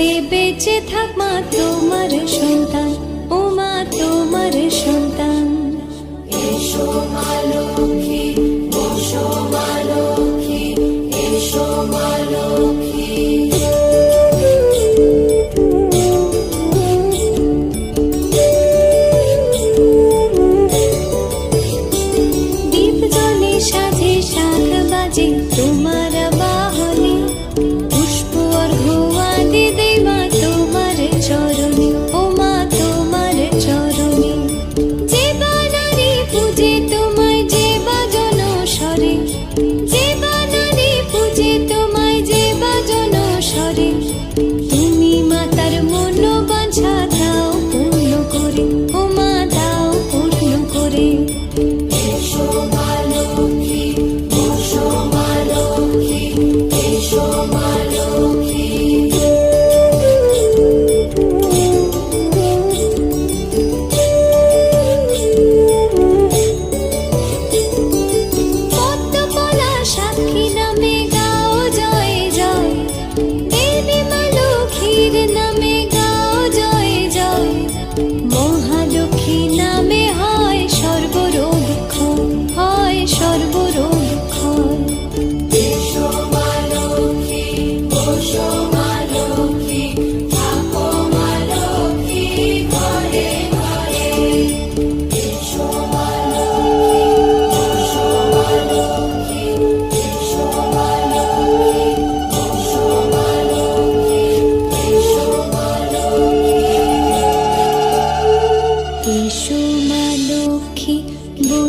बेचे था मा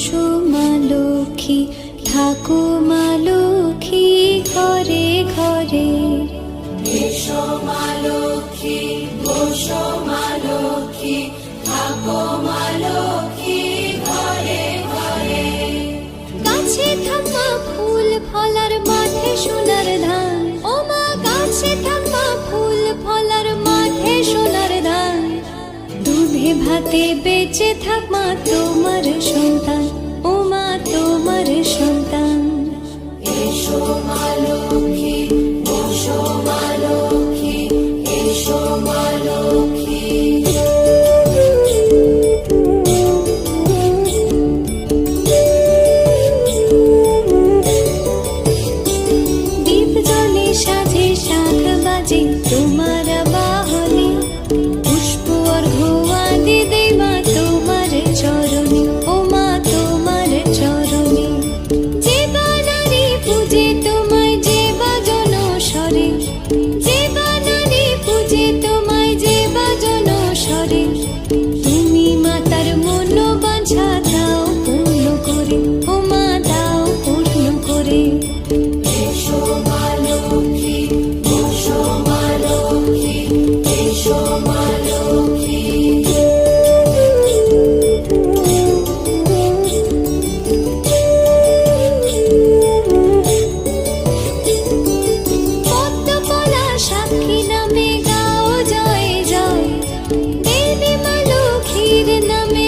এসো লক্ষ্মী ঠাকুমা লক্ষ্মী ঘরে ঘরে। এসো মা লক্ষ্মী বসো লক্ষ্মী সাথে বেঁচে থাক মা তোমার সন্তান। ও মা তোমার সন্তান। এসো তোমার বাহনে পুষ্প অর্ঘ वीर नमे